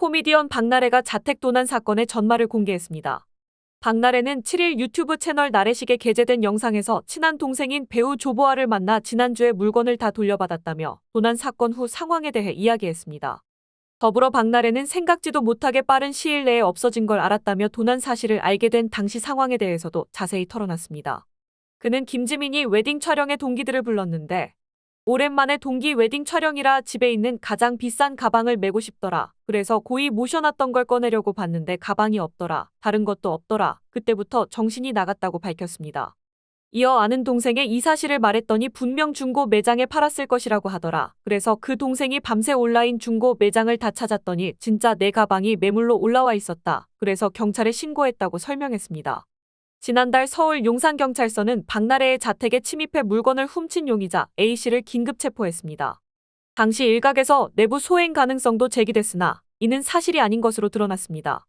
코미디언 박나래가 자택 도난 사건의 전말을 공개했습니다. 박나래는 7일 유튜브 채널 나래식에 게재된 영상에서 친한 동생인 배우 조보아를 만나 지난주에 물건을 다 돌려받았다며 도난 사건 후 상황에 대해 이야기했습니다. 더불어 박나래는 생각지도 못하게 빠른 시일 내에 없어진 걸 알았다며 도난 사실을 알게 된 당시 상황에 대해서도 자세히 털어놨습니다. 그는 김지민이 웨딩 촬영에 동기들을 불렀는데 오랜만에 동기 웨딩 촬영이라 집에 있는 가장 비싼 가방을 메고 싶더라. 그래서 고이 모셔놨던 걸 꺼내려고 봤는데 가방이 없더라. 다른 것도 없더라. 그때부터 정신이 나갔다고 밝혔습니다. 이어 아는 동생의 이 사실을 말했더니 분명 중고 매장에 팔았을 것이라고 하더라. 그래서 그 동생이 밤새 온라인 중고 매장을 다 찾았더니 진짜 내 가방이 매물로 올라와 있었다. 그래서 경찰에 신고했다고 설명했습니다. 지난달 서울 용산경찰서는 박나래의 자택에 침입해 물건을 훔친 용의자 A씨를 긴급 체포했습니다. 당시 일각에서 내부 소행 가능성도 제기됐으나 이는 사실이 아닌 것으로 드러났습니다.